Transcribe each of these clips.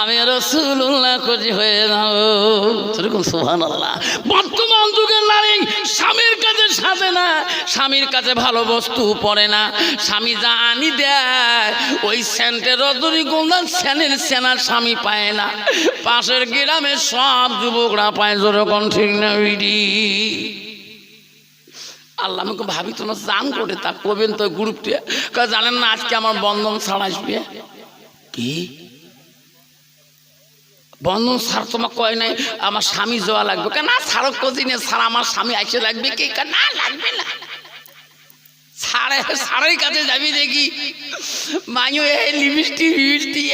আমি রসুল্লাহ হয়ে যাও সেরকম আল্লাহ বর্তমান যুগের নারী স্বামীর কাছে সাজে না, স্বামীর কাছে ভালো বস্তু পড়ে না। স্বামী যা আনি দেয়, ওই সেন্টের রজনীগন্ধা সেনের সেনার স্বামী পায় না। পাশের গ্রামে সব যুবকরা পায়, যেরকম ঠিক না আল্লাহ আমাকে ভাবি না, জান করে তা করবেন তো গ্রুপটা জানেন না আজকে আমার বন্ধন ছাড় আসবে? কি? বন্ধন স্যার তোমার কয় নাই আমার স্বামী যাওয়া লাগবে। কেন না স্যারও কোচিনে স্যার আমার স্বামী আইসে লাগবে কি? না লাগবে না। সাড়ে সাড়ের কাছে যাবি দেখি। মাইও লিপস্টি লিপস্টি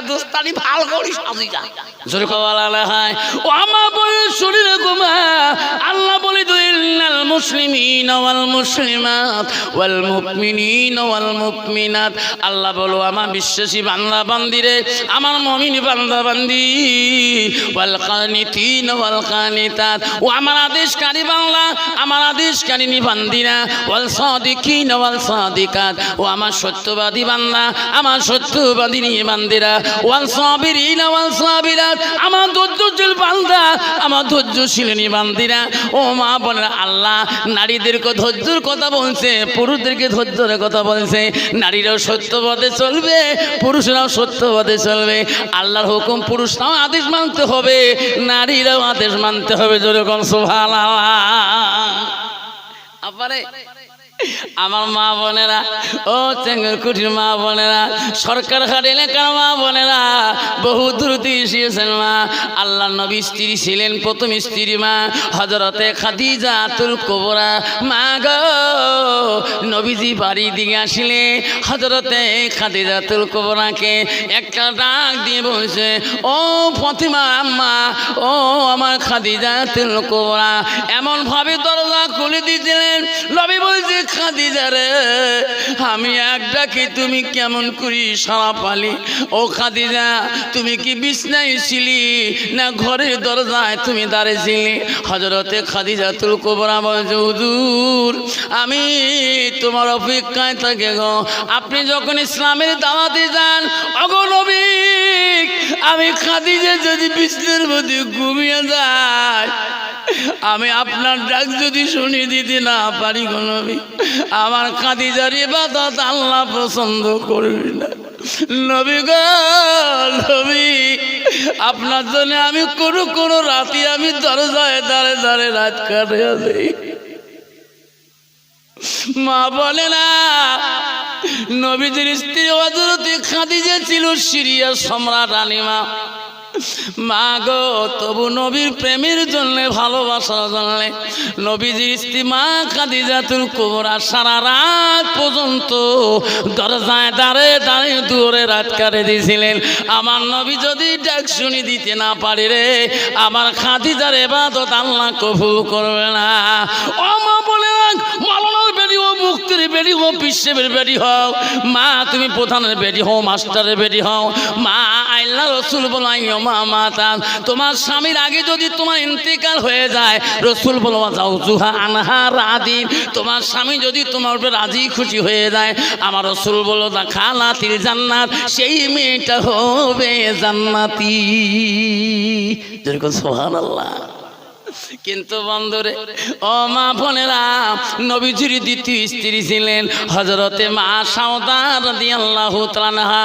দোস্তানি ভালো করি সাজি যা। জোরে কওয়ালা হয়। ও আমা বলে মুসলিমিন ওয়াল মুসলিমাত, ওয়াল মুমিনিন ওয়াল মুমিনাত। আল্লাহ বলো, আমার বিশ্বাসী বান্দা বান্দিরে আমার মুমিন বান্দা বান্দি। ওয়াল কানিতিন ওয়াল কানিতাত। ও আমার আদেশকারী বাংলা আমার আদেশকারী বান্দিরা ওয়াল সাদিকিন ওয়াল সাদিকাত। ও আমার সত্যবাদী বান্দা, আমার সত্যবাদী বান্দিরা। ওয়াল সাবিরিন ওয়াল সাবিরাত। আমার ধৈর্যশীল বান্দা, আমার ধৈর্যশীল বান্দিরা। ও মা বোনেরা, আল্লাহ নারীদেরকে ধৈর্যর কথা বলছে, পুরুষদেরকে ধৈর্যের কথা বলছে। নারীরাও সত্য পথে চলবে, পুরুষরাও সত্য পথে চলবে। আল্লাহর হুকুম পুরুষরাও আদেশ মানতে হবে, নারীরাও আদেশ মানতে হবে যেরকম সোভাল আপারে আমার মা বোনেরা, ও চেঙ্গল কুঠির মা বোনেরা, সরকার হাট এলাকার মা বোনেরা, বহু দ্রুতি এসেছেন মা। আল্লাহ নবী স্ত্রী ছিলেন, প্রথম স্ত্রী মা হজরতে খাদিজা তুল কোবরা। মা গো, নবীজি বাড়ি দিকে আসলে হজরতে খাদিজা তুল কোবরাকে একটা ডাক দিয়ে বলছে, ও প্রতিমা আম্মা, ও আমার খাদিজা তুল কোবরা। এমন ভাবে দরজা খুলে দিয়েছিলেন। নবী বলছে খাদিজা রে, আমি এক ডাকি, তুমি কেমন করি সারা পালি? ও খাদিজা, তুমি কি বিছনায় ছিলি না ঘরের দরজায় তুমি দাঁড়িয়েছিলি হজরতে খাদিজা তুল কোবরা বলছে, হুজুর, আমি তোমার অপেক্ষায় থাকে গো। আপনি যখন ইসলামের দাওয়াতে যান অগনবী আমি খাদিজা যদি বিছনার মধ্যে ঘুমিয়ে যায় আমি আপনার ডাক যদি শুনি দিতে না পারি নবী। আমার খাদিজার ইবাদত আল্লাহ পছন্দ করবি না। নবী নবী, আপনার জন্য আমি কোনো কোনো রাতে আমি দরজায় দাঁড়ে দাঁড়ে রাত দেই মা বলে না নবীদের স্ত্রী হজরতে খাদিজা ছিল সিরিয়া সম্রাট রানীমা মা তবু নবীর প্রেমের জন্য ভালোবাসার জন্য নবীজির স্ত্রী মা খাদিজাতুল কুবরা সারা রাত পর্যন্ত দরজায় দাঁড়ে দাঁড়িয়ে দূরে রাত কাটে দিয়েছিলেন। আমার নবী যদি ডাক শুনি দিতে না পারি রে, আমার খাদিজার এবাদত আল্লাহ কবুল করবে না ও মা বলে রাখ মালানার বেরি ও মুক্তির বেরি হো বিশ্বের বেরি হও। মা, তুমি প্রধানের বেরি হও, মাস্টারের বেরি হও। মা, আল্লাহ রসুল বলো আইও মা মাতা তোমার স্বামীর আগে যদি তোমার ইন্তেকাল হয়ে যায়, রসুল বলো যাও, জুহা, আনহা রাদিন তোমার স্বামী যদি তোমার উপরে রাজি, খুশি হয়ে যায়, আমার রসুল বলো দা খালাতির জান্নাত, সেই মেয়েটা হবে জান্নাতি। যেরকম সোহান আল্লাহ কিন্তু বন্ধুরে ও মা বোনেরা নবীজির দ্বিতীয় স্ত্রী ছিলেন হজরতে মা সাউদার আল্লাহ তালানহা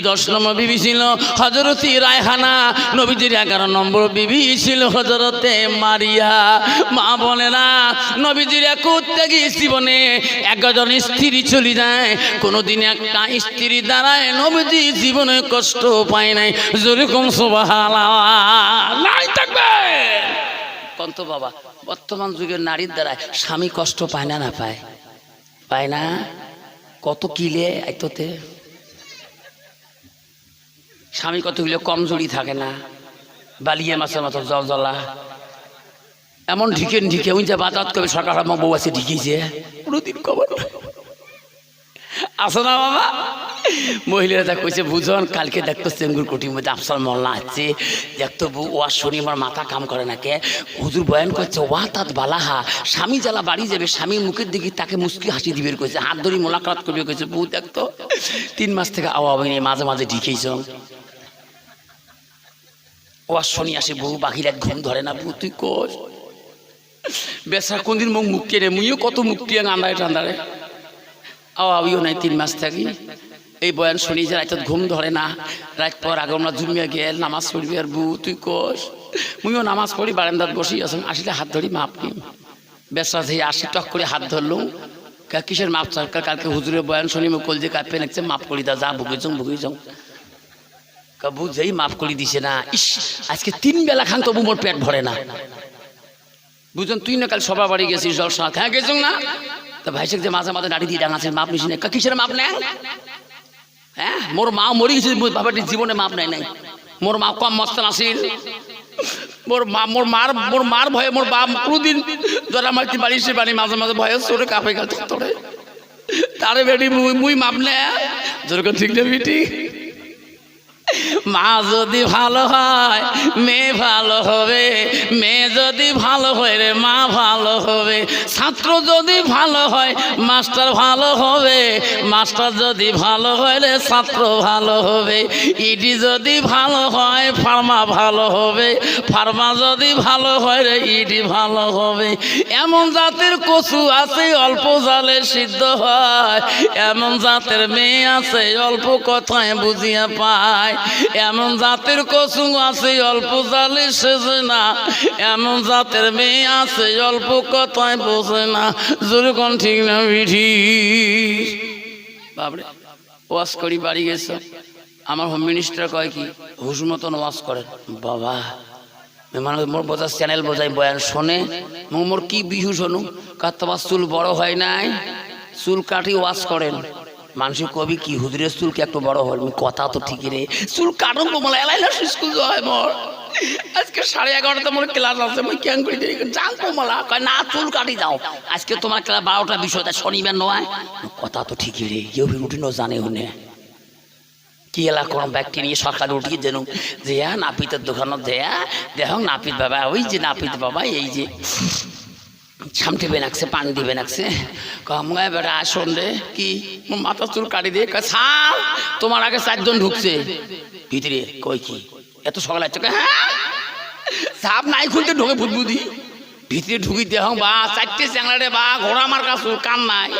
দশ নম্বর বিবি ছিল হজরতি রায়হানা। নবীজির এগারো নম্বর বিবি ছিল হজরতে মারিয়া। মা বোনেরা নবীজির এক ত্যাগী জীবনে একজন স্ত্রী চলে যায়। কোনোদিন একটা স্ত্রী দ্বারায় নবীজি জীবনে কষ্ট পায় নাই। যেরকম থাকবে। কন্ত বাবা, বর্তমান যুগের নারীর দ্বারা স্বামী কষ্ট পায় না না পায়? পায় না? কত কিলে আইততে? স্বামী কতগুলো কমজোরি থাকে না? বালিয়ে মাছের মতো জল জলা। এমন ঢিকে ঢিকে উইন যে বাজাত সকাল আমার বউ আছে ঢিকিয়েছে কোনোদিন নাই। আসো না বাবা। মহিলারা তা কইছে বুঝন, কালকে দেখতো চেঙ্গুর কোটির মধ্যে আফসার মল্লা আছে। দেখতো বউ, ওয়া শুনি আমার মাথা কাম করে না কে? হুজুর বয়ান করছে, ওয়া তাত বালাহা, স্বামী জ্বালা বাড়ি যাবে, স্বামীর মুখের দিকে তাকে মুসকি হাসি দিবে কইছে হাত ধরি মোলাকাত করবে কইছে, বউ দেখতো, তিন মাস থেকে আওয়া হয়নি মাঝে মাঝে ঢিকেইছ ওয়া শুনি আসে, বউ বাকির ঘুম ধরে না, বউ, তুই কোষ বেসা কোনদিন মুখ মুক্তি রে? মুইও কত মুক্তি আন্দারে টান্দারে আওয়াবিও নাই তিন মাস থাকি। এই বয়ান শুনি যে রাত ঘুম ধরে না। রাত পর আগে আমরা জুমিয়া গেল, নামাজ পড়বি আর বু তুই কোষ মুইও নামাজ পড়ি, বারান্দাত বসি আসুন আসলে হাত ধরি, মাপ নি বেসা থেকে আসি, টক করে হাত ধরলুম। কিসের মাপ সরকার কালকে হুজুরের বয়ান শুনি, মুখ কলজে কাঁপে লাগছে, মাপ করি দা, যা, ভুগে যাও ভুগে যাও। কাবু যেই মাফ করে দিছে না, ইস, আজকে তিন বেলা খান তবু মোর পেট ভরে না। বুঝুন, তুই না কাল সবার বাড়ি গেছিস, জলসা। হ্যাঁ গেছিস না? তা ভাই যে মাঝে মাঝে দাঁড়িয়ে দিয়ে ডাঙাছেন মাপ নিস কিসের মাপ নেন? হ্যাঁ মোর মা মরি গেছে বাবাটির জীবনে মাপ নাই নাই। মোর মা কম মস্তান আসিল মোর মা, মোর মার মোর মার ভয়ে মোর বাপ কোনোদিন যারা মারতে বাড়ি সে বাড়ি মাঝে মাঝে ভয়ে সরে কাপে গেছে তোরে তারে। বেটি, মুই মুই মাপ নেয়? জোর ঠিক না, বেটি? মা যদি ভালো হয়, মেয়ে ভালো হবে, মেয়ে যদি ভালো হয় রে, মা ভালো হবে। ছাত্র যদি ভালো হয়, মাস্টার ভালো হবে। মাস্টার যদি ভালো হয় রে, ছাত্র ভালো হবে। ইডি যদি ভালো হয়, ফার্মা ভালো হবে। ফার্মা যদি ভালো হয় রে, ইডি ভালো হবে। এমন জাতের কচু আছে, অল্প জালে সিদ্ধ হয়। এমন জাতের মেয়ে আছে, অল্প কথায় বুঝিয়া পায়। এমন জাতের কচু আছে, অল্প জালে সেজে না। এমন জাতের মেয়ে আছে, অল্প কথায় বোঝে না। যেরকম ঠিক না বিধি বাবরে ওয়াশ করি, বাড়ি গেছে। আমার হোম মিনিস্টার কয় কি হুস মতন ওয়াশ করে বাবা মানে মোর বোঝার চ্যানেল বোঝাই, বয়ান শোনে। মোর কি বিহু শোনু? কার তোমার চুল বড় হয় নাই? চুল কাটি ওয়াশ করেন। মানুষের কবি কি, হুজুরের চুল কি একটু বড় হল? কথা তো ঠিকই রে চুল কাটুন তো বলে এলাইলা স্কুল হয় মোর। আজকে সাড়ে এগারোটা মোর ক্লাস আছে, মই কেন করি দেরি কমলা কয় না, চুল কাটি যাও। আজকে তোমার ক্লাস বারোটা বিষয়টা শনিবার নয়। কথা তো ঠিকই রে কেউ রুটিনও জানে হুনে কি এলা কোন ব্যক্তি নিয়ে সকালে উঠিয়ে যেন যে নাপিতের দোকানত দেয়া দেখ নাপিত বাবা, ওই যে নাপিত বাবা, এই যে। ছামটি বেনাকছে পানি দিবে নাকছে কমগায় বেটা, আসন রে। কি? মাথা চুল কাটি দিয়ে ছাড় তোমার আগে চারজন ঢুকছে। ভিতরে কই কি? এত সকালে আছে হ্যাঁ সাপ নাই খুলতে ঢোকে বুদবুদি ভিতরে ঢুকি দেহ বা, চারটে চ্যাংড়ারে বা, ঘোড়া আমার কাছে কান নাই।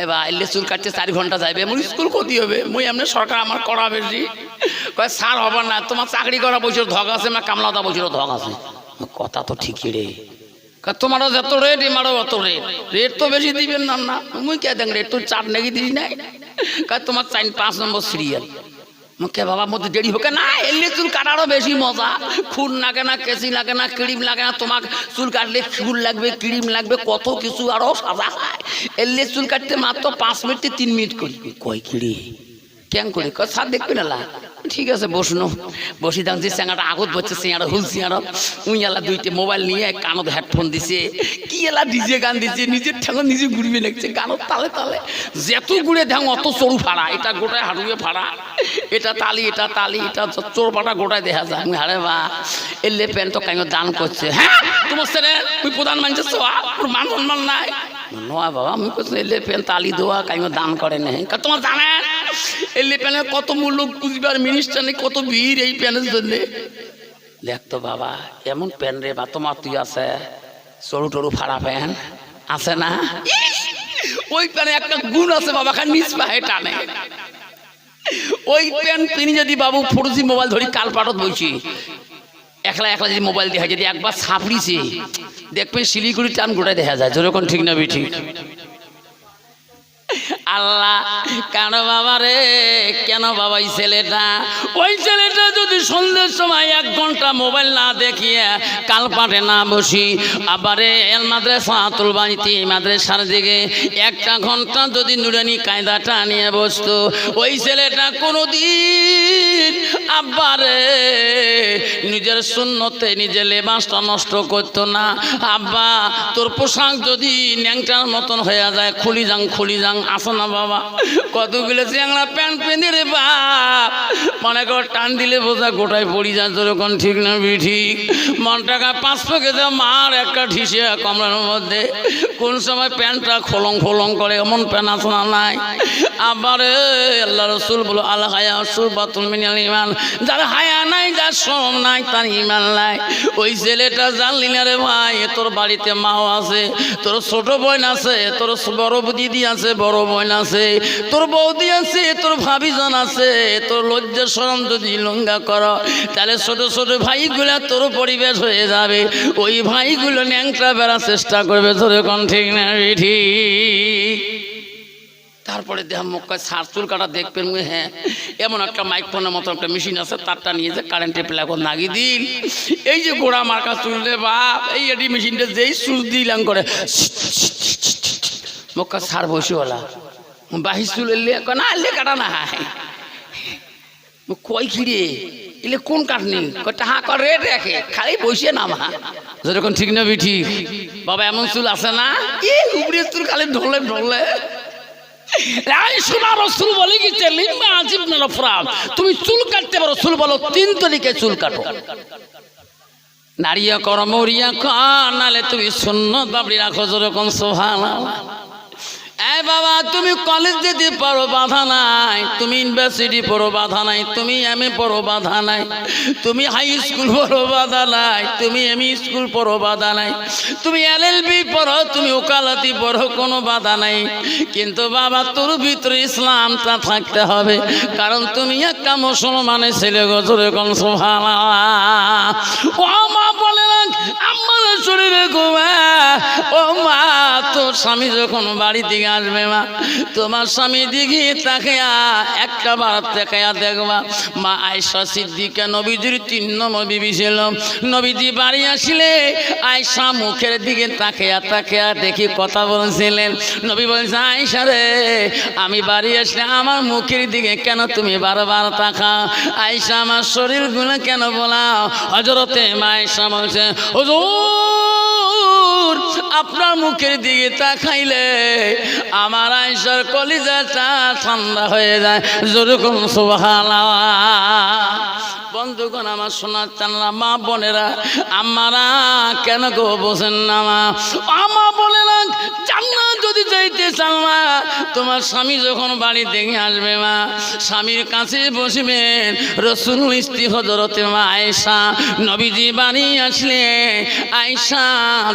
এই বা, এলে চুল কাটতে চারি ঘণ্টা যাইবে। মোর স্কুল ক্ষতি হবে। মুই এমনি সরকার আমার করা বেশি। কয়, স্যার, হবার না। তোমার চাকরি করা বছর ধক আছে না কামলাতা বছর ধক আছে। কথা তো ঠিকই রে। তোমারও যত রেট এমারও অত রেট। রেট তো বেশি দিবেন না না। মুই কে দেখ, রেট তো চার নাকি দিস নাই। কয় তোমার চাইন পাঁচ নম্বর সিরিয়াল মুখে বাবা মধ্যে দেরি হোক না এলে চুল কাটারও বেশি মজা। খুন লাগে না কেসি লাগে না, ক্রিম লাগে না তোমার চুল কাটলে ফুল লাগবে, ক্রিম লাগবে, কত কিছু আরও সাজা হয়। এলে চুল কাটতে মাত্র পাঁচ মিনিট, তিন মিনিট করি কয় কিড়ি কেন করি? সার দেখবি না ঠিক আছে বসনো বসি যে স্যাঙাটা আগত বসছে সিঙাটা হুল সিঙাটা উই এলা দুইটে মোবাইল নিয়ে কানত হেডফোন দিছে। কি এলা ডিজে গান দিছে, নিজের ঠেঙ্গো নিজে ঘুরবে লাগছে গানত তালে তালে। যেত ঘুরে ধ্যাং অত সরু ফাড়া। এটা গোটায় হাঁটুয়ে ফাড়া। এটা তালি এটা তালি, এটা চোর পাটা গোটায় দেখা যায়। আমি হারে বা, এলে প্যান্ট তো কাইও দান করছে। হ্যাঁ তোমার ছেলে, তুই প্রধান তোর মান সম্মান নাই? নয় বাবা, আমি করছি এলে প্যান্ট তালি দেওয়া কাইও দান করে নেই তোমার জানেন এলে প্যানের কত মূল্য বুঝবার মিনিস্টার নেই, কত ভিড় এই জন্য? দেখ তো বাবা, এমন প্যান রে বা, তোমার তুই আছে, সরু টরু ফাড়া প্যান, আছে না? ওই প্যানে একটা গুণ আছে বাবা খান নিচ পায়ে টানে। ওই প্যান, তিনি যদি বাবু ফোরজি মোবাইল ধরি, কাল পাটত বইছি। একলা একলা যদি মোবাইল দেখা যদি একবার ছাপড়িছে দেখবেন শিলিগুড়ি টান গোটায় দেখা যায়, যেরকম ঠিক না ঠিক আল্লাহ, কেন বাবা রে? কেন বাবা এই ছেলেটা? ওই ছেলেটা যদি সন্ধ্যের সময় এক ঘণ্টা মোবাইল না দেখিয়ে কাল পাটে না বসি, আবার এল মাদ্রাসা তুলবানিতে মাদ্রাসার দিকে একটা ঘণ্টা যদি নুরানি কায়দাটা নিয়ে বসতো, ওই ছেলেটা কোনোদিন আব্বারে নিজের শূন্যতে নিজের লেবাসটা নষ্ট করতো না। আব্বা, তোর পোশাক যদি ন্যাংটার মতন হয়ে যায় খুলি যাং খুলি যাং আসো না বাবা। কতগুলো চ্যাংড়া প্যান্ট পেঁধে রে বাপ মনে কর টান দিলে বোঝা গোটায় পড়ি যায় তোরকম ঠিক না বি ঠিক মন টাকা পাঁচশো কেটে মার একটা ঠিসে কমলার মধ্যে। কোন সময় প্যান্টটা খোলং খোলং করে এমন প্যান্ট আছে না নাই? আবার আল্লাহ রসুল বলো আল্লাহ হায়া রসুল বাতুল মিনাল ইমান যার হায়া নাই, যার শ্রম নাই, তার ইমান নাই। ওই ছেলেটা জানলি না রে ভাই তোর বাড়িতে মাও আছে, তোর ছোট বোন আছে, তোর বড় দিদি আছে, বড় বোন আছে তোর বৌদি আছে তোর ভাবিজন আছে তোর লজ্জা সরম যদি লঙ্গা কর তাহলে ছোট ছোট ভাইগুলা তোর পরিবেশ হয়ে যাবে ওই ভাইগুলো ন্যাংটা বেড়ার চেষ্টা করবে তোর কোন ঠিক না ঠিক তারপরে দেহ মক্কায় সার চুল কাটা দেখবেন হ্যাঁ এমন একটা মাইক্রোফোনের মতো একটা মেশিন আছে তারটা নিয়ে যে কারেন্টে প্লাগ নাগি দিন এই যে গোড়া মার্কা চুল রে বাপ এই এডি মেশিনটা যেই সুচ দিলাম করে মক্কা সার বসিওয়ালা বাহি চুল এলে না এলে কাটা না কই খিরে এলে কোন কাটনি টাহা কর, রেট রাখে। খালি বসে না মা যেরকম ঠিক না ঠিক বাবা, এমন চুল আছে না? এ উপরে চুল খালি ঢলে ঢলে। তুমি চুল কাটতে পারো, চুল বলো, তিন তরিকে চুল কাটো। নারিয়া কর মরিয়া কর নালে তুমি শূন্য বাবড়ি রাখো যেরকম সোহানা এই বাবা, তুমি কলেজ যেতে পারো, বাধা নাই। তুমি ইউনিভার্সিটি পড়ো, বাধা নাই। তুমি এম এ পড়ো, বাধা নাই। তুমি হাই স্কুল পড়ো, বাধা নাই। তুমি এম স্কুল পড়ো, বাধা নাই। তুমি এল এল বি পড়ো, তুমি ওকালতি পড়ো, কোনো বাধা নাই। কিন্তু বাবা, তোর ভিতরে ইসলামটা থাকতে হবে। কারণ তুমি একটা মুসলমানের ছেলে গজরে কোন সোভালা ও বলে আমার শরীরে ঘুমা। ও মা, তোর স্বামী যখন বাড়ি থেকে আসবে মা, তোমার স্বামী দিঘি তাকে একটা বার তাকায়া দেখবা। মা আয়সা সিদ্দিকা নবীজির তিন নম্বর বিবি ছিল। নবীজি বাড়ি আসলে আয়সা মুখের দিকে তাকিয়া তাকিয়া দেখি কথা বলছিলেন। নবী বলছে আয়সা রে, আমি বাড়ি আসলে আমার মুখের দিকে কেন তুমি বারবার তাকা আয়সা আমার শরীরগুলো কেন বলাও? হজরতে মা আয়সা বলছে হুজুর আপনার মুখের দিকে তাকাইলে আমার আইসার কলিজাটা ঠান্ডা হয়ে যায়। যেরকম সুবহানাল্লাহ। বন্ধুগণ, আমার সোনার চান্না মা বোনেরা, আমারা কেন গো বোঝেন না মা? আমা বলে না যদি যাইতে চান মা, তোমার স্বামী যখন বাড়ি দেখে আসবে মা, স্বামীর কাছে বসবেন রসুল স্ত্রী হজরতে মা আয়সা নবীজি বাড়ি আসলে আয়সা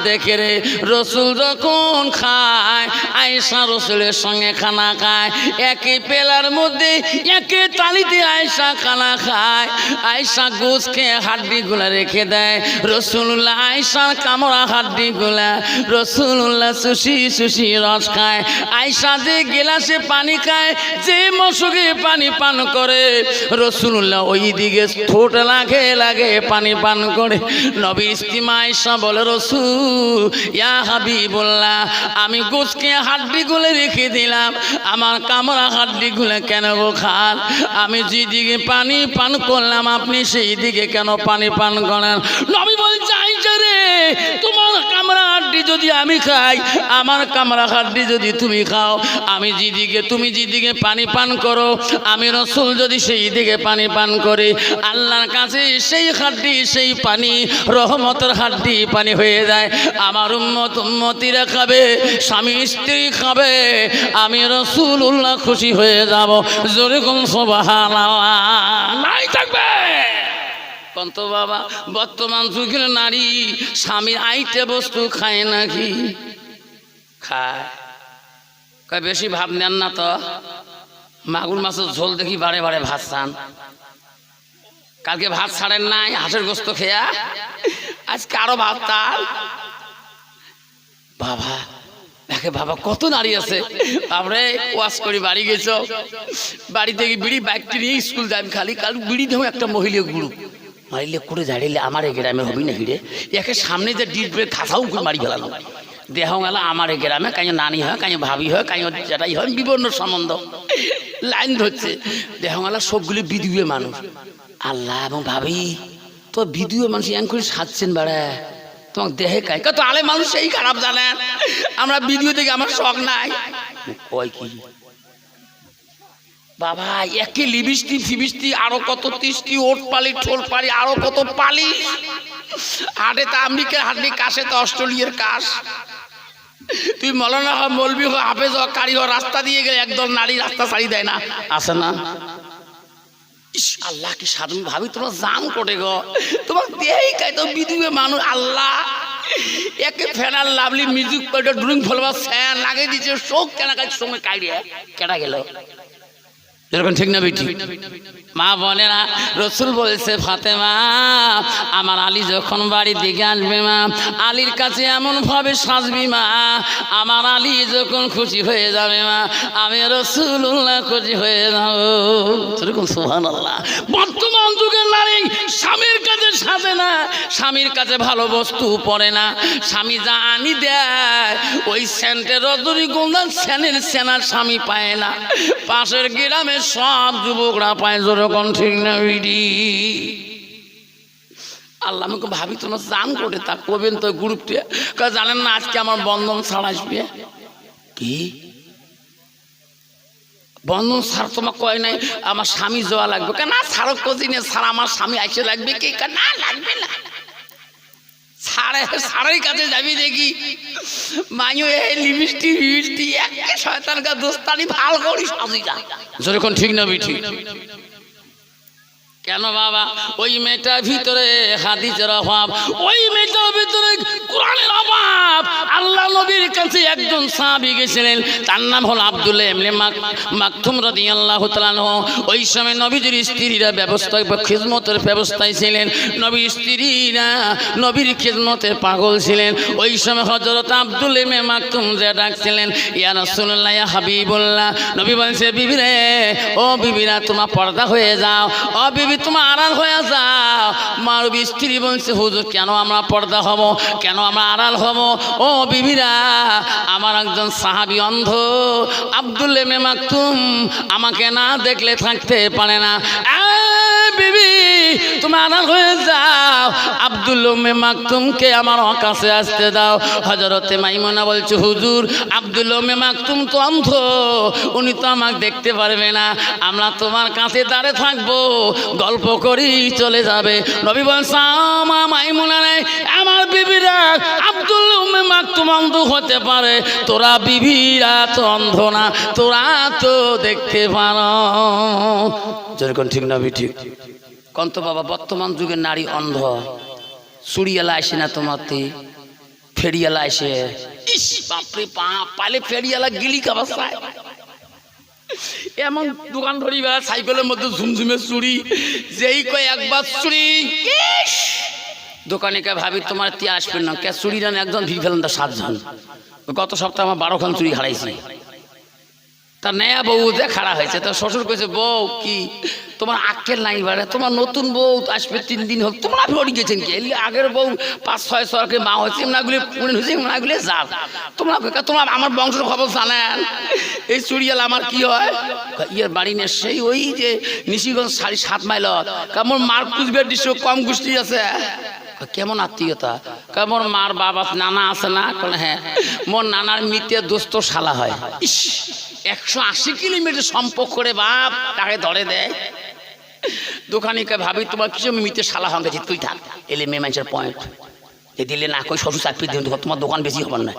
দেখে রে, রসুল যখন খায় আয়সা রসুলের সঙ্গে খানা খায়, একে পেলার মধ্যে একে তালিতে আয়সা খানা খায়। আয়সা গোস খেয়ে হাড্ডি গুলা রেখে দেয়। রসুল্লাহ আয়সার কামড়া গুলা রসুল্লাহ সুশি সুশি রস খায়। আয়সা যে গেলাসে পানি খায়, যে মশকে পানি পান করে রসুল্লাহ ওই দিকে ঠোঁট লাগে লাগে পানি পান করে। নবী ইস্তিমা আয়সা বলে, রসুল, ইয়া হাবি বললা আমি গোসকে হাড্ডি গুলে রেখে দিলাম, আমার কামড়া হাড্ডি গুলে কেন খান? আমি যেদিকে পানি পান করলাম আপনি সেই দিকে কেন পানি পান করেন? নবী বলছে আইসা রে, তোমার কামড়া হাড্ডি যদি আমি খাই, আমার কামড়া হাড্ডি যদি তুমি খাও, আমি যেদিকে, তুমি যেদিকে পানি পান করো, আমি রসুল যদি সেই দিকে পানি পান করি, আল্লাহর কাছে সেই হাড্ডি, সেই পানি, রহমতের হাড্ডি পানি হয়ে যায়। আমার উম্মত উম্মতিরা খাবে, স্বামী স্ত্রী খাবে, আমি রসুল উল্লাহ খুশি হয়ে যাব। যেরকম সবাহ নাই থাকবে। কন্ত বাবা, বর্তমান যুগের নারী স্বামীর আইটে বস্তু খায় নাকি? খায়। কয়, বেশি ভাব নেন না তো। মাগুর মাছের ঝোল দেখি বারে বারে ভাত চান। কালকে ভাত ছাড়েন নাই, হাঁসের গোস্ত খেয়া। আজকে আরও ভাত তাল বাবা দেখে বাবা, কত নারী আছে? বাবরে ওয়াশ করে বাড়ি গেছ। বাড়ি থেকে বিড়ি, বাইকটি নিয়ে স্কুল যাই খালি কাল বিড়ি দেবো একটা মহিলা গুরু। মারিলে করে দাঁড়িয়ে আমার গ্রামে হবি না হিরে। একে সামনে যে ডিট ব্রেক খাসাও মারি গেলাম দেহ গেল আমার গ্রামে কাই নানি হয় কাই ভাবি হয় কাই যেটাই হয় বিভিন্ন সম্বন্ধ। লাইন ধরছে। দেহ গেল সবগুলি বিধুয়ে মানুষ। আল্লাহ এবং ভাবি, তো ভিডিও মানুষ এম করে সাজছেন বেড়া। তোমার দেহে কাই? কত আলে মানুষ সেই খারাপ জানেন আমরা ভিডিও দেখে আমার শখ নাই। কয় কি? বাবা একে লিবিস্তি ফিবিস্তি আরও কত তিস্তি ওট পালি ঠোল পালি আরও কত পালি। হাটে তা আমেরিকার হাটনি কাশে তো অস্ট্রেলিয়ার কাশ। তুই মলানা হ মলবি হ হাফেজ হ কারি হ রাস্তা দিয়ে গেলে একদল নারী রাস্তা ছাড়ি দেয় না। আসে না? আল্লাহ কি সাধন? ভাবি, তোমার জাম করে গো। তোমার দেহেই কাই তো বিধুবে মানুষ, আল্লাহ। একে ফেনার লাভলি মিউজিক পেটে ড্রিঙ্ক ফলবা ফ্যান লাগিয়ে দিচ্ছে শোক কেনা কাজ সময় কাইড়ে কেনা গেল? এরকম ঠিক না বেটি মা বলে না রসুল বলছে, ফাতেমা, আমার আলী যখন বাড়ির দিকে আসবে মা, আলীর কাছে এমন ভাবে সাজবি মা, আমার আলী যখন খুশি হয়ে যাবে মা, আমি রসুল্লাহ খুশি হয়ে যাব। সেরকম সোহান আল্লাহ বর্তমান যুগের নারী স্বামীর কাছে সাজে না, স্বামীর কাছে ভালো বস্তু পড়ে না। স্বামী যা আনি দেয়, ওই সেন্টের রজনীগন্ধা সেনের সেনার স্বামী পায় না। পাশের গ্রামে সব যুবকরা পায় যেরকম ঠিক না বিডি আল্লাহ আমাকে ভাবি তোমার জান করে তা করবেন তো গ্রুপটা। জানেন না আজকে আমার বন্ধন ছাড় আসবে? কি? বন্ধন স্যার তোমার কয় নাই আমার স্বামী যাওয়া লাগবে। কেন না স্যারও কোচিনে স্যার আমার স্বামী আইসে লাগবে কা, না লাগবে না। সাড়ের কাছে যাবি দেখি। মাইও এই লিপস্টি দোস্তানি, ভালো করি সাজি যা। ঠিক না ঠিক কেন বাবা? ওই মেয়েটার ভিতরে হাদিসের অভাব, ওই মেয়েটার ভিতরে কোরআনের অভাব। আল্লাহ নবীর কাছে একজন সাহাবি গেছিলেন, তার নাম হলো আব্দুল এমনি মাকথুম রাদি আল্লাহ তালানহ ওই সময় নবীজির স্ত্রীরা ব্যবস্থায় বা খিজমতের ব্যবস্থায় ছিলেন। নবীর স্ত্রীরা নবীর খিজমতের পাগল ছিলেন। ওই সময় হজরত আব্দুল এমে মাকতুম যে ডাকছিলেন, ইয়া রাসূলুল্লাহ, ইয়া হাবিবুল্লাহ। নবী বলছে বিবিরে ও বিবিরা, তোমার পর্দা হয়ে যাও। ও বিবি তোমার আড়াল হয়ে যাও। মার স্ত্রী বলছে, হুজুর, কেন আমরা পর্দা হব? কেন আমরা আড়াল হব? ও বিবিরা, আমার একজন সাহাবি অন্ধ। আবদুল্লে মেমাক মাকতুম আমাকে না দেখলে থাকতে পারে না। বিবি, তুমি আনার হয়ে যাও। আব্দুল মাকতুমকে আমার কাছে আসতে দাও। হজরতে মাইমনা বলছে, হুজুর, আব্দুল মাকতুম তো অন্ধ। উনি তো আমাকে দেখতে পারবে না। আমরা তোমার কাছে দাঁড়ে থাকব। গল্প করি, চলে যাবে। নবী বলছে মাইমুনা নেই আমার বিবিরা আব্দুল মাকতুম অন্ধ হতে পারে। তোরা বিবিরা তো অন্ধ না, তোরা তো দেখতে পারো। যেরকম ঠিক না ঠিক? কন্ত বাবা, বর্তমান যুগের নারী অন্ধ। চুড়িয়ালা আসে না তোমাতে ফেরিয়ালা আসে। বাপরে পা পালে ফেরিয়ালা গিলি কাবাসায় এমন দোকান ধরি বেড়া সাইকেলের মধ্যে ঝুমঝুমে চুরি যেই কয় একবার চুরি দোকানে কে ভাবি, তোমার তি আসবে না, কে চুড়ি জানে একজন ভিড় ফেলেন তার সাতজন। গত সপ্তাহে আমার বারো খান চুড়ি হারাইছি। তার নেয়া বউ যে খাড়া হয়েছে, তার শ্বশুর কইছে, বউ, কি? তোমার আক্কেল নাই বাড়ে, তোমার নতুন বউ আসবে তিন দিন হোক, তোমরা ভরি গেছেন কি? আগের বউ পাঁচ, ছয় ছয়কে মা হয়েছে এমনাগুলি পুনে হয়েছে এমনাগুলি যাও তোমরা তোমরা আমার বংশের খবর জানেন? এই চুড়িয়াল আমার কি হয়? ইয়ের বাড়ি নিয়ে সেই ওই যে নিশিগঞ্জ সাড়ে সাত মাইল কেমন মার কুচবিহার দৃশ্য কম গোষ্ঠী আছে। কেমন আত্মীয়তা? কেমন মোর বাবা নানা আছে না? হ্যাঁ মোর নানার মিতে দোস্ত শালা হয়। ইস! একশো আশি কিলোমিটার সম্পর্ক করে বাপ তাকে ধরে দেয়। দোকানিকে ভাবি, তোমার কিছু মিতে শালা হয়ে গেছে তুই থাক, এলে মেয়ে মানুষের পয়েন্ট এ দিলে না কই, শ্বশুর চাকরি দিন, তোমার দোকান বেশি হবার না।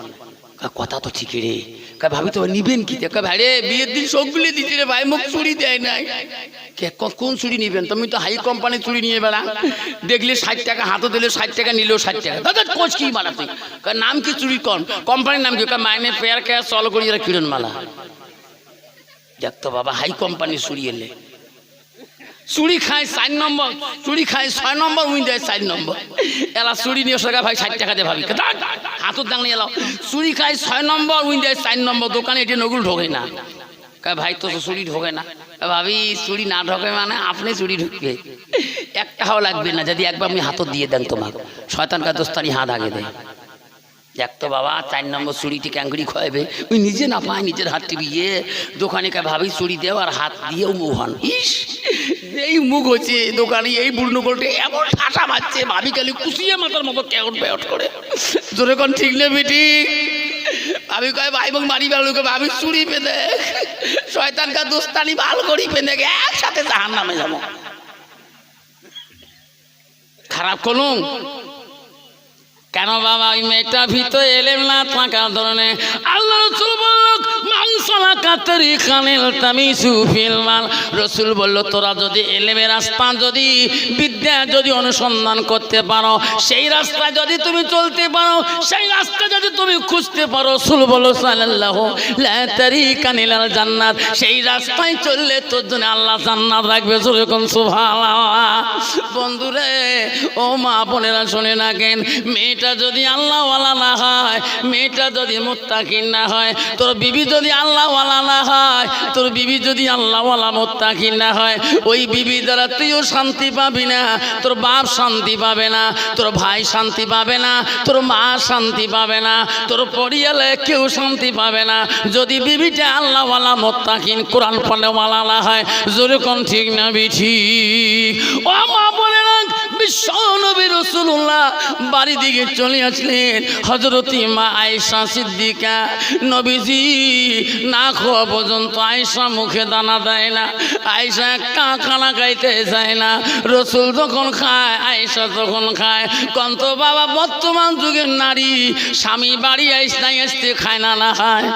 কথা তো ঠিকই রে। কয় ভাবি, তোমার নিবেন কি? কয় ভাই রে, বিয়ের দিন সবগুলি দিচ্ছি রে ভাই, মুখ চুরি দেয় নাই। কে কোন চুরি নিবেন? তুমি তো হাই কোম্পানি চুরি নিয়ে বেড়া। দেখলে ষাট টাকা, হাতে দিলে ষাট টাকা, নিলেও ষাট টাকা। দাদা কোচ কি মালা তুই? নাম কি চুরি কম কোম্পানির নাম কি? মাইনে, পেয়ার খেয়ে চল করি কিরণ মালা দেখ তো বাবা হাই কোম্পানি চুরি এলে। চুরি খায় চার নম্বর, চুরি খায় ছয় নম্বর, উইন দেয় চার নম্বর। এলা চুরি নিয়ে সরকার ভাই ষাট টাকা দিয়ে ভাবি হাতত দাঁড়িয়ে এলাও। চুরি খায় ছয় নম্বর, উইন দেয় চার নম্বর, দোকানে এটি নগুল ঢোকে না। ভাই তো চুরি ঢোকে না। ভাবি, চুরি না ঢোকে মানে আপনি চুরি ঢুকবে। একটাও লাগবে না, যদি একবার আপনি হাতত দিয়ে দেন তোমার শয়তান কা দোস্তানি হাত আগে দেয় দেখ তো বাবা, চার নম্বর চুড়িটি ক্যাঙ্গুড়ি খাওয়াবে। ওই নিজে না পায়, নিজের হাত টিপি গিয়ে দোকানে কে ভাবি চুড়ি দেও আর হাত দিয়েও মুখ হন ইস, এই মুখ হচ্ছে দোকানে, এই বুড়নো গোলটে এমন ঠাসা মারছে, ভাবি খালি কুচিয়ে মাথার মতো কেউট বেউট করে। জোরে কোন, ঠিক নেবি ঠিক ভাবি কয়, ভাই বোন, বাড়ি বেড়ালোকে ভাবি চুড়ি পেঁধে শয়তান কা দোস্তানি ভালো করি পেঁধে একসাথে জাহান নামে যাব। খারাপ করুন কেন বাবা, ওই মেয়েটা ভিতরে এলেম না থাকার ধরনে আল্লাহ রসুল বলল মানসলা কাতারি খানেল তামি সুফিল মাল। রসুল বলল, তোরা যদি এলেমের রাস্তা যদি, বিদ্যা যদি অনুসন্ধান করতে পারো, সেই রাস্তায় যদি তুমি চলতে পারো, সেই রাস্তা যদি তুমি খুঁজতে পারো। রসুল বলো সাল্লাহ লাতারি কানিল জান্নাত। সেই রাস্তায় চললে তোর জন্য আল্লাহ জান্নাত রাখবে যেরকম সুবহানাল্লাহ। বন্ধুরে, ও মা বোনেরা শুনে রাখেন মেয়েটা যদি আল্লাহওয়ালা না হয়, মেয়েটা যদি মোত্তাকিন না হয়, তোর বিবি যদি আল্লাহওয়ালা না হয়, তোর বিবি যদি আল্লাহওয়ালা মোত্তাকিন না হয়, ওই বিবি দ্বারা তুইও শান্তি পাবি না, তোর বাপ শান্তি পাবে না, তোর ভাই শান্তি পাবে না, তোর মা শান্তি পাবে না, তোর পরিয়ালে কেউ শান্তি পাবে না। যদি বিবিটা আল্লাহওয়ালা মোত্তাকিন, কোরআন পানেওয়ালা হয় যেরকম ঠিক না বিঠি ও মা বলে না বিশ্ব নবী রসুল্লাহ বাড়ি দিকে চলে আসলেন। হজরতি মা আয়েশা সিদ্দিকা নবীজি, না খাওয়া পর্যন্ত আয়েশা মুখে দানা দেয় না। আয়েশা কা খানা খাইতে যায় না। রসুল যখন খায়, আয়েশা তখন খায়, কন্ত বাবা বর্তমান যুগের নারী, স্বামী বাড়ি আইসতে আসতে খায় না না খায়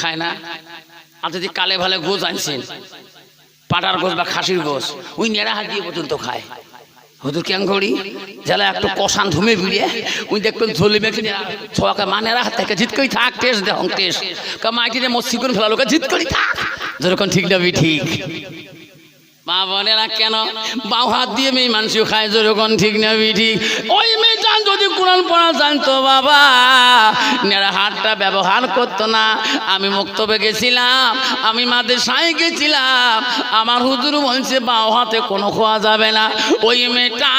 খায় না। আর যদি কালে ভালে গোজ আনছেন। পাটার গোছ বা খাসির গোছ ওই নেড়া হাত দিয়ে পর্যন্ত খায়। হুদুর কেন করি যারা একটু কষান ধুমে ভিড়ে উনি দেখবেন ঝোলে মেখে ছোয়াকে মানেরা হাত থেকে জিত করি থাক, টেস্ট দেহ টেস্ট। কা মাইটি দিয়ে মস্তি করে ফেলালো, কা জিত করি থাক। যেরকম ঠিক না ঠিক। মা বোনেরা কেন? বাউ হাত দিয়ে মেয়ে মানুষ খায় যেরকম ঠিক না ঠিক ওই মেয়েটা যদি কোরআন পড়া জানতো বাবা। নেড়া হাতটা ব্যবহার করতো না। আমি মুক্তবে গেছিলাম, আমি মাদের সাই গেছিলাম। আমার হুজুর বলছে বাউ হাতে কোনো খোয়া যাবে না। ওই মেয়েটা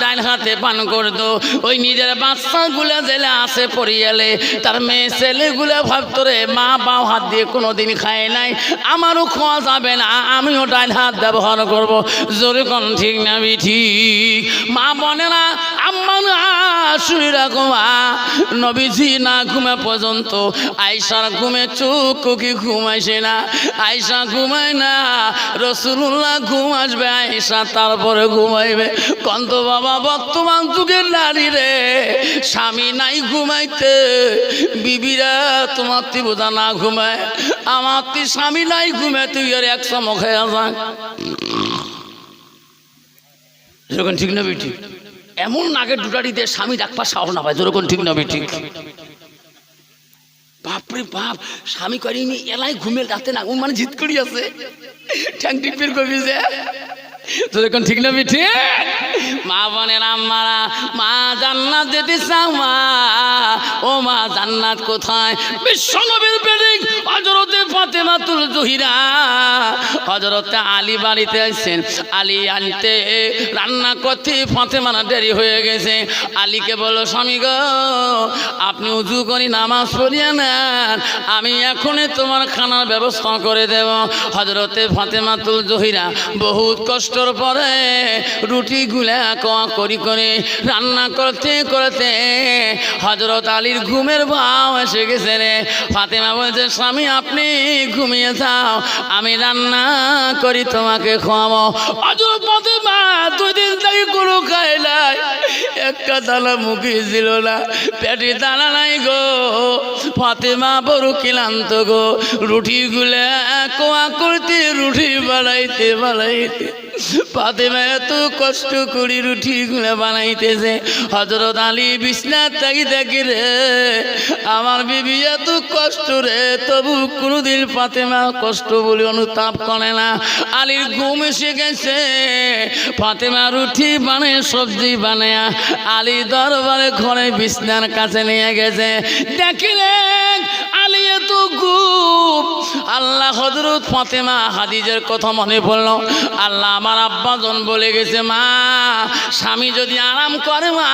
ডাইন হাতে পান করতো। ওই নিজের বাচ্চাগুলো জেলে আসে পড়িয়ালে। তার মেয়ে ছেলেগুলো ভাবতো, রে মা বাউ হাত দিয়ে কোনো দিন খায় নাই। আমারও খোয়া যাবে না। আমিও ডাইন হাত ব্যবহার করব। জোরে কন ঠিক না ঠিক। মা বনে না আম্মা না। শুনে রাখো মা নবীজি না ঘুমে পর্যন্ত। আয়সার ঘুমে চোখ কি ঘুমাইছে না। আয়সা ঘুমায় না রসুল্লাহ ঘুম আসবে আয়সা তারপরে ঘুমাইবে। কন্ত বাবা, বর্তমান যুগের নারী রে, স্বামী নাই ঘুমাইতে। বিবিরা, তোমার বোঝা না ঘুমায়। আমার তি স্বামী নাই ঘুমায় তুই আর একশো মুখে যাক যেরকম ঠিক না বেটি এমন নাগের ডুটারি দিয়ে স্বামী ডাকবার সাহস না পায়। যেরকম ঠিক না ঠিক। বাপরে বাপ, স্বামী করিনি, এলাই ঘুমে রাতে না মানে জিত করি আছে ঠ্যাং টিপের কবি যে। যেরকম ঠিক না বেটি মা বোনের আম্মারা, মা জান্নাত যেতে মা? ও মা জান্নাত কোথায়? বিশ্ব নবীর পেডিক হজরতে ফাতেমাতুল জহিরা। হজরতে আলী বাড়িতে আসছেন আলী আনতে রান্না করতে ফাতেমানা দেরি হয়ে গেছে। আলীকে বলো, স্বামী গো, আপনি উজু করি নামাজ পড়িয়া নেন। আমি এখনই তোমার খানার ব্যবস্থা করে দেব। হজরতে ফাতেমাতুল জহিরা বহুত কষ্টর পরে রুটি গুলা কোয়া করি করে, রান্না করতে করতে হজরত আলীর ঘুমের ভাও এসে গেছে রে। ফাতেমা বলছে, স্বামী, আপনি ঘুমিয়ে যাও, আমি রান্না করি তোমাকে খাওয়াবো। হজরত ফাতেমা দুই দিন থেকে কোনো খায় নাই। একটা দানা মুখে ছিল না। পেটে দানা নাই গো। ফাতেমা বড় ক্লান্ত গো। রুটি গুলা কোয়া করতে, রুটি বানাইতে বানাইতে। ফাতেমা এত কষ্ট করি রুটি গুলা বানাইতেছে। হজরত আলী বিছনার থাকি দেখি রে, আমার বিবি এত কষ্ট রে, তবু কোনোদিন ফাতেমা কষ্ট বলে অনুতাপ করে না। আলীর ঘুম এসে গেছে। ফাতেমা রুটি বানায়, সবজি বানায় আলী দরবারে ঘরে বিছনার কাছে নিয়ে গেছে। দেখিলেন আলী এত গুপ। আল্লাহ হজরত ফাতেমা হাদিজের কথা মনে পড়ল। আল্লাহ আমার আব্বা আব্বাজন বলে গেছে, মা, স্বামী যদি আরাম করে, মা,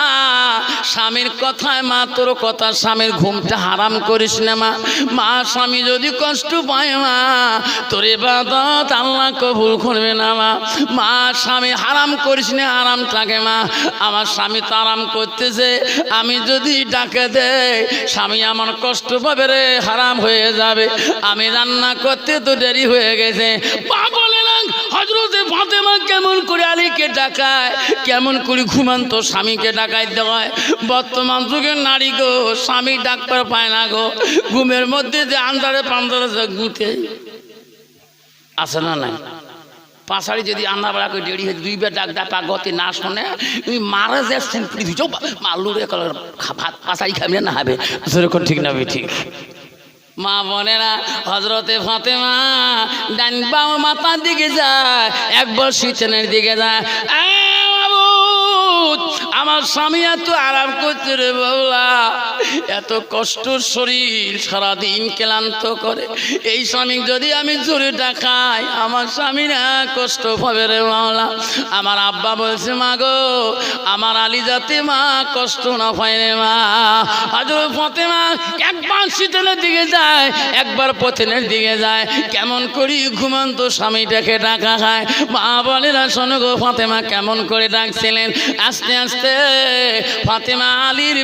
স্বামীর কথায় মা তোর কথা, স্বামীর ঘুমটা হারাম করিস না, মা। মা, স্বামী যদি কষ্ট পায়, মা, তোর এবাদত আল্লাহ কবুল করবে না, মা। মা, স্বামী হারাম করিস না, আরাম থাকে, মা। আমার স্বামী তো আরাম করতেছে, আমি যদি ডাকে দে স্বামী আমার কষ্ট পাবে রে, হারাম হয়ে যাবে। আমি রান্না করতে তো দেরি হয়ে গেছে। না হজরতে ফাতেমা কেমন করে আলীকে ডাকায়, কেমন করে ঘুমান্ত স্বামীকে ডাকাই দেওয়ায়। বর্তমান যুগের নারী গো, স্বামী ডাক্তার পায় না গো। ঘুমের মধ্যে যে আন্দারে পান্দারে গুতে। আছে না নাই? পাশাড়ি যদি আন্না বেড়া করে দেরি হয়ে দুইবার ডাক ডাকা গতি না শোনে তুমি মারা যে সিম্পলি দিচ্ছ মালু রে ভাত পাশাড়ি খাবি না হবে? সেরকম ঠিক না ঠিক। মা বোনেরা হজরতে ফাতেমা ডান বাম মাথার দিকে যায় একবার শীতনের দিকে যায়। আমার স্বামী এত আরাম করছে রে বাবলা। এত কষ্ট শরীর সারাদিন ক্লান্ত করে। এই স্বামী যদি আমি জোরে ডাকাই, আমার স্বামী না কষ্ট পাবে রে মাওলা আমার আব্বা বলছে, মা গো, আমার আলী যাতে মা কষ্ট না পায় রে মা। হাজর ফতেমা একবার শীতলের দিকে যায়, একবার পথেনের দিকে যায়। কেমন করি ঘুমন্ত স্বামীটাকে ডাকা খায় মা বলে, না শোনো গো ফাতেমা, কেমন করে ডাকছিলেন? আস্তে আস্তে ফাতেমা আলীর